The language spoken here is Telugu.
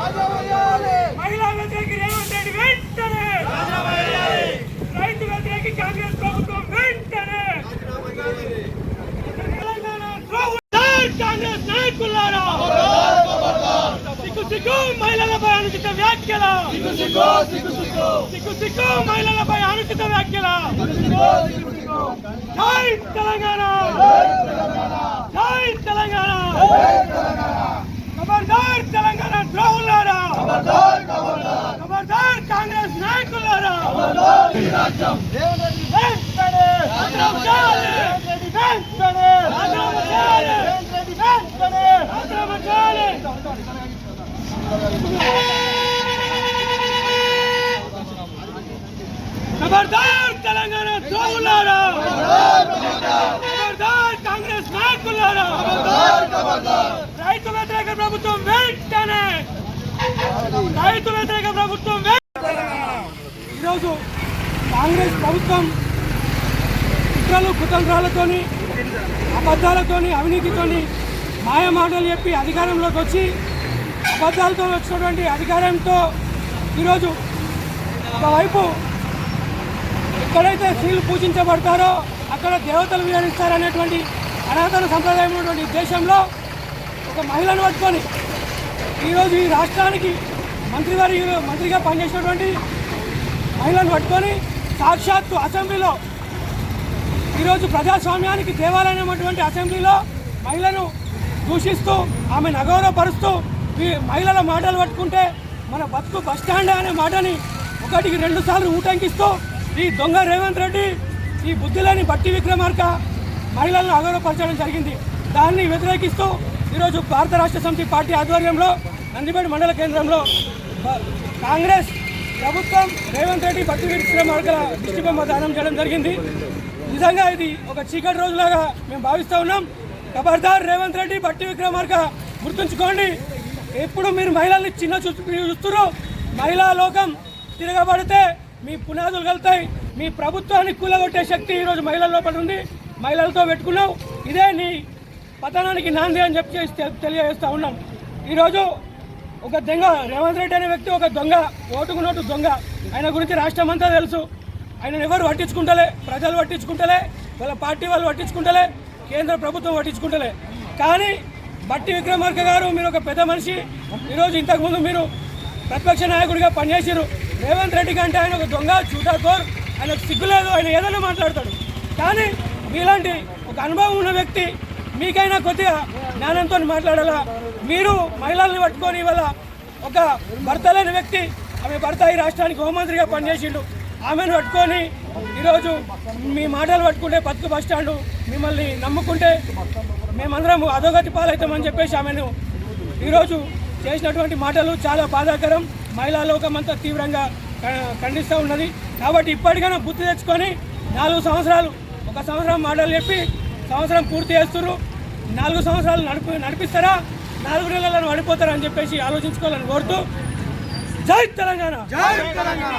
మహిళా వ్యతిరేకి రేవంత్ రెడ్డి వెంటనే! రైతు వ్యతిరేకి కాంగ్రెస్ ప్రభుత్వం వెంటనే! కాంగ్రెస్ నాయకులారా! సిగ్గు సిగ్గు మహిళలపై అనుచిత వ్యాఖ్యల! సిగ్గు సిగ్గు మహిళలపై అనుచిత వ్యాఖ్యల! జై తెలంగాణ! జై తెలంగాణ! ఖబర్దార్ తెలంగాణ ద్రోహులారా ఖబర్దార్ కాంగ్రెస్ నాయకులారా రైతు వ్యతిరేక ప్రభుత్వం వెంటనే రైతు వ్యతిరేక ప్రభుత్వం వెంటనే ఈరోజు కాంగ్రెస్ ప్రభుత్వం కుట్రలు కుతంత్రాలతోని అబద్ధాలతోని అవినీతితోని మాయమాటలు చెప్పి అధికారంలోకి వచ్చి అబద్ధాలతో వచ్చినటువంటి అధికారంతో ఈరోజు ఒకవైపు ఎక్కడైతే స్త్రీలు పూజించబడతారో అక్కడ దేవతలు విహరిస్తారనేటువంటి సనాతన సంప్రదాయం ఉన్నటువంటి దేశంలో ఒక మహిళను పట్టుకొని ఈరోజు ఈ రాష్ట్రానికి మంత్రివారి మంత్రిగా పనిచేసినటువంటి మహిళను పట్టుకొని సాక్షాత్తు అసెంబ్లీలో ఈరోజు ప్రజాస్వామ్యానికి దేవాలయమైనటువంటి అసెంబ్లీలో మహిళను దూషిస్తూ ఆమెను అగౌరవపరుస్తూ ఈ మహిళల మాటలు పట్టుకుంటే మన బతుకు బస్టాండ్ అనే మాటని ఒకటికి రెండు సార్లు ఊటంకిస్తూ ఈ దొంగ రేవంత్ రెడ్డి ఈ బుద్ధిలేని బట్టి విక్రమార్క మహిళలను అగౌరవపరచడం జరిగింది. దాన్ని వ్యతిరేకిస్తూ ఈరోజు భారత రాష్ట్ర సమితి పార్టీ ఆధ్వర్యంలో నందిపేట మండల కేంద్రంలో కాంగ్రెస్ ప్రభుత్వం రేవంత్ రెడ్డి బట్టి విక్రమార్కల దిష్టిబొమ్మ దానం చేయడం జరిగింది. నిజంగా ఇది ఒక చీకటి రోజులాగా మేము భావిస్తూ ఉన్నాం. ఖబర్దార్ రేవంత్ రెడ్డి బట్టి విక్రమార్క గుర్తుంచుకోండి. ఎప్పుడు మీరు మహిళల్ని చిన్న చూస్తున్నారు మహిళా లోకం తిరగబడితే మీ పునాదులు కలుతాయి. మీ ప్రభుత్వాన్ని కూలగొట్టే శక్తి ఈరోజు మహిళల లోపల ఉంది. మహిళలతో పెట్టుకున్నావు. ఇదే నీ పతనానికి నాంది అని చెప్పి తె- ఉన్నాం. ఈరోజు ఒక దొంగ రేవంత్ రెడ్డి అనే వ్యక్తి ఒక దొంగ ఓటుకు నోటు దొంగ. ఆయన గురించి రాష్ట్రం అంతా తెలుసు. ఆయన ఎవరు పట్టించుకుంటలే? ప్రజలు పట్టించుకుంటలే? వాళ్ళ పార్టీ వాళ్ళు పట్టించుకుంటలే? కేంద్ర ప్రభుత్వం పట్టించుకుంటలే? కానీ బట్టి విక్రమార్క గారు మీరు ఒక పెద్ద మనిషి. ఈరోజు ఇంతకుముందు మీరు ప్రతిపక్ష నాయకుడిగా పనిచేసారు రేవంత్ రెడ్డి కంటే ఆయన ఒక దొంగ చూటాకోర్ ఆయన సిగ్గులేదు ఆయన ఏదైనా మాట్లాడతాడు. కానీ మీలాంటి ఒక అనుభవం ఉన్న వ్యక్తి మీకైనా కొద్దిగా జ్ఞానంతో మాట్లాడాలా? మీరు మహిళల్ని పట్టుకొని ఇవాళ ఒక భర్త లేని వ్యక్తి ఆమె భర్త ఈ రాష్ట్రానికి హోంమంత్రిగా పనిచేసిండు. ఆమెను పట్టుకొని ఈరోజు మీ మాటలు పట్టుకుంటే బతుకు బస్ స్టాండు మిమ్మల్ని నమ్ముకుంటే మేమందరం అధోగతి పాలవుతామని చెప్పేసి ఆమెను ఈరోజు చేసినటువంటి మాటలు చాలా బాధాకరం. మహిళా లోకం అంతా తీవ్రంగా ఖండిస్తూ ఉన్నది. కాబట్టి ఇప్పటికైనా బుద్ధి తెచ్చుకొని నాలుగు సంవత్సరాలు ఒక సంవత్సరం మాటలు చెప్పి సంవత్సరం పూర్తి చేస్తున్నారు నాలుగు సంవత్సరాలు నడిపి నడిపిస్తారా? నాలుగు నెలలను పడిపోతారని అని చెప్పేసి ఆలోచించుకోవాలని కోరుతూ జై తెలంగాణ. జై తెలంగాణ.